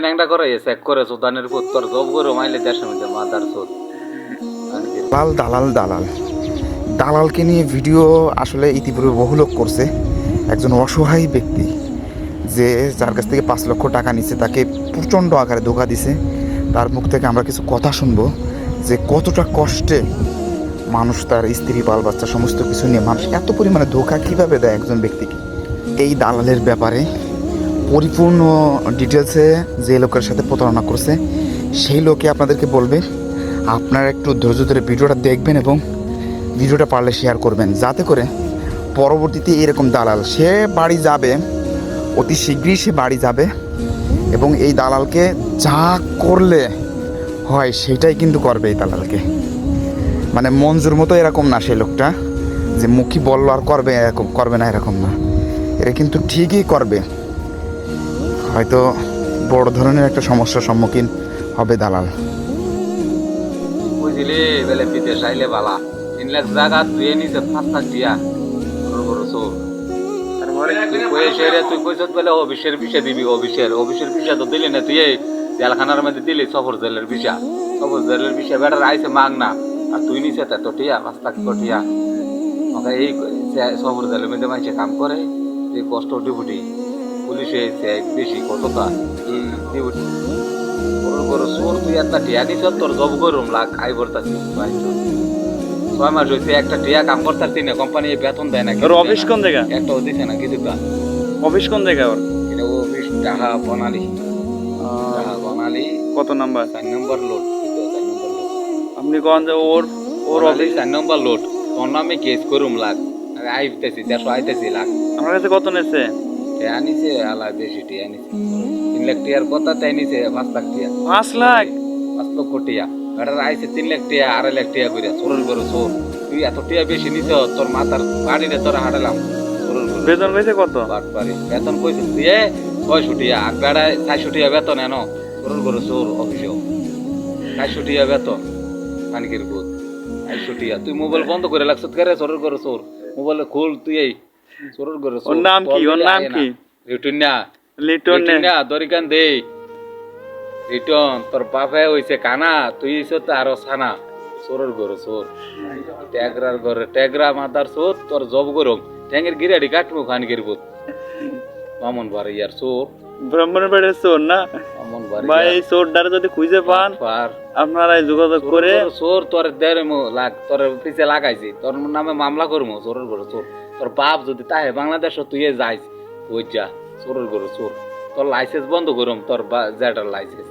ন্যাংটা করে করে, সুদানের পুত তোর জব করে মাইলে মধ্যে মাদার সুদ। দালাল দালাল দালাল। দালালকে নিয়ে ভিডিও আসলে ইতিপূর্বে বহু লোক করছে। একজন অসহায় ব্যক্তি যে যার কাছ থেকে পাঁচ লক্ষ টাকা নিছে, তাকে প্রচণ্ড আকারে ধোকা দিছে। তার মুখ থেকে আমরা কিছু কথা শুনব যে কতটা কষ্টে মানুষ তার স্ত্রী, বাল, বাচ্চা, সমস্ত কিছু নিয়ে মানুষ এত পরিমাণে ধোকা কীভাবে দেয় একজন ব্যক্তিকে? এই দালালের ব্যাপারে পরিপূর্ণ ডিটেলসে যে লোকের সাথে প্রতারণা করছে, সেই লোকে আপনাদেরকে বলবে, আপনারা একটু ধৈর্য ধরে ভিডিওটা দেখবেন এবং ভিডিওটা পারলে শেয়ার করবেন। যাতে করে পরবর্তীতে এরকম দালাল, সে বাড়ি যাবে, অতি শীঘ্রই সে বাড়ি যাবে এবং এই দালালকে যা করলে হয় সেটাই কিন্তু করবে এই দালালকে। মানে মঞ্জুর মতো এরকম না সেই লোকটা, যে মুখী বলল আর করবে এরকম, করবে না এরকম না। এরা কিন্তু ঠিকই করবে। হয়তো বড় ধরনের একটা সমস্যার সম্মুখীন হবে দালাল। বুঝলি, বেলে বিদেশ আইলে বালা। তিন লাখ জায়গা তুই নিছে পাঁচ দিয়া দিবি দিলি না তুই, এই দিলি না। তুই নিছে এই কাম করে যে কষ্ট ডিপুটি পুলিশে বেশি কতটা? বড় চোর তুই একটা টিয়া নিছ তোর জব করুম লাখ আই ভরতাছি ছয় মাস হয়েছে একটা টিয়া কাম করতাছি না কোম্পানি বেতন দেয় না ওর অফিস কোন জায়গা? একটা দিছে না কিছু টা অফিস কোন জায়গা ওর? এটা অফিস টাহা বনালি। টাহা বনালি। কত নাম্বার? চার নম্বর লোড। আপনি কোন যে ওর ওর ওর অফিস চার নম্বর লোড। তোর নামে কেস করুম লাখ আইতেছি দেড়শো আইতেছি লাখ আমার কাছে কত নেছে? তে আনিছে আলা বেশি টিয়া আনিছে। তিন লাখ টিয়ার কথা তাই নিছে পাঁচ লাখ টিয়া। পাঁচ লাখ? পাঁচ লক্ষ টিয়া। বেটার আইছে তিন লাখ টিয়া আড়াই লাখ টিয়া করে চোরের বড় চোর। তুই এত টিয়া বেশি নিছ তোর মাথার বাড়িতে তোরা বড় বেতন পেয়েছে কত? বাট পারি বেতন কইছে দিয়ে ছয়শো টিয়া আর বেড়ায় চারশো টিয়া বেতন এনো। চোরের বড় চোর অফিসেও। চারশো টিয়া বেতন পানিকের গুদ। চারশো টিয়া। তুই মোবাইল বন্ধ করে লাগছ করে? চোরের ঘরে চোর। মোবাইল খুল তুই এই ওর নাম কি? ওর নাম কি? না লিটন না দরিকান দে। রিটন তোর বাপে হইছে কানা তুই হইছ তো আরও সানা চোরের ঘরে চোর ট্যাগরার ঘরে ট্যাগরা মাতার চোর তোর জব গরম। ট্যাঙ্গের গিরাডি কাটবো খানকের বুত। মামন বাড়ি ইয়ার চোর ব্রাহ্মণের বাড়ির চোর না? ভাই এই চোরটারে যদি খুঁজে পান আপনারা যোগাযোগ করে চোর তোর দেড় মো লাগ তোর পিছে লাগাইছি। তোর নামে মামলা করব চোরের ঘরে চোর। তোর বাপ যদি তাহে বাংলাদেশ তুই যাইস ওই যা চোরের ঘরে চোর। তোর লাইসেন্স বন্ধ করুম তোর জেটার লাইসেন্স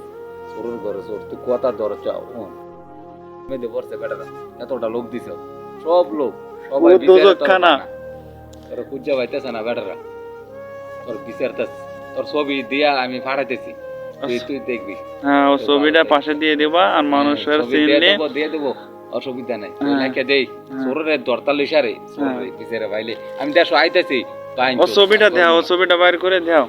চোরের ঘরে চোর তুই কথা ধর চাও মেয়েদের পড়ছে বেটারা এতটা লোক দিছ। সব লোক সবাই। তোর কুজ্জা পাইতেছে না বেটারা। তোর বিচারতেছে তোর ছবি দিয়া আমি পাঠাইতেছি তুই তুই দেখবি। হ্যাঁ ও ছবিটা পাশে দিয়ে দিবা আর মানুষের দিয়ে চিনলে দেবো, দিয়ে দেবো। অসুবিধা নাই। হ্যাঁ। লাইকে দেই। চোরের দরতাল ইশারে চোরের পিছেরে ভাইলে। আমি দেখো আইতেছি। ও ছবিটা দেও ছবিটা বাইর করে দেও।